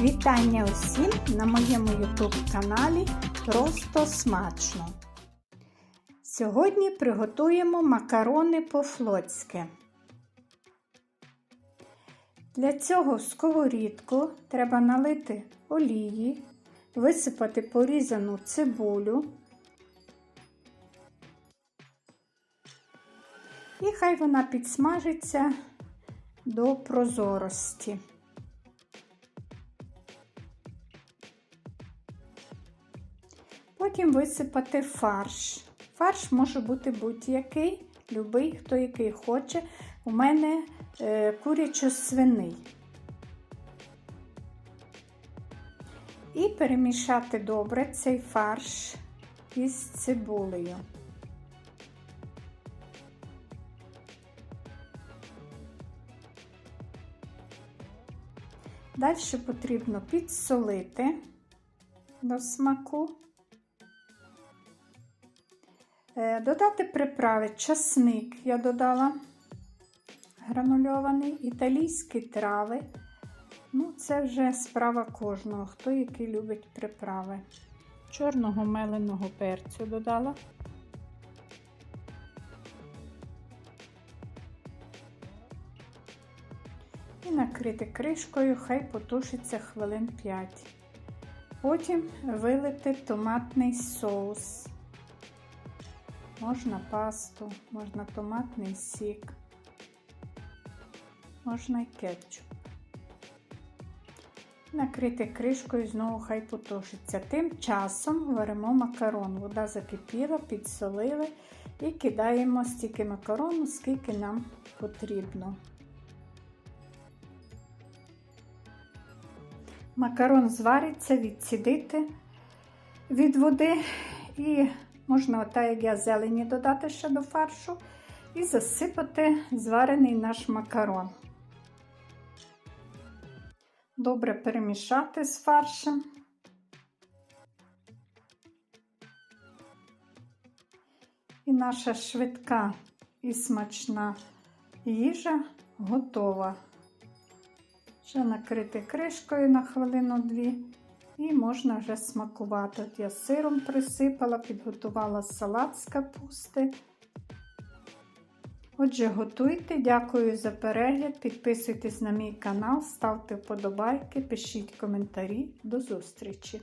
Вітання усім на моєму YouTube каналі Просто смачно. Сьогодні приготуємо макарони по-флотськи. Для цього в сковорідку треба налити олії, висипати порізану цибулю. І хай вона підсмажиться до прозорості. Потім висипати фарш. Фарш може бути будь-який, любий, хто який хоче. У мене е, курячо-свиний. І перемішати добре цей фарш із цибулею. Далі потрібно підсолити до смаку. Е, Додати приправи часник я додала гранульований, італійські трави. Ну, це вже справа кожного, хто який любить приправи. Чорного меленого перцю додала. І накрити кришкою, хай потушиться хвилин 5. Потім вилити томатний соус. Можна пасту, можна томатний сік, можна й кетчуп. Накрити кришкою знову хай потушиться. Тим часом варимо макарон. Вода закипіла, підсолили і кидаємо стільки макарону, скільки нам потрібно. Макарон звариться, відсідити від води і можна, ота, як я зелені додати ще до фаршу, і засипати зварений наш макарон. Добре перемішати з фаршем. І наша швидка і смачна їжа готова. Ще накрити кришкою на хвилину-дві. І можна вже смакувати. От я сиром присипала, підготувала салат з капусти. Отже, готуйте, дякую за перегляд. Підписуйтесь на мій канал, ставте вподобайки, пишіть коментарі. До зустрічі!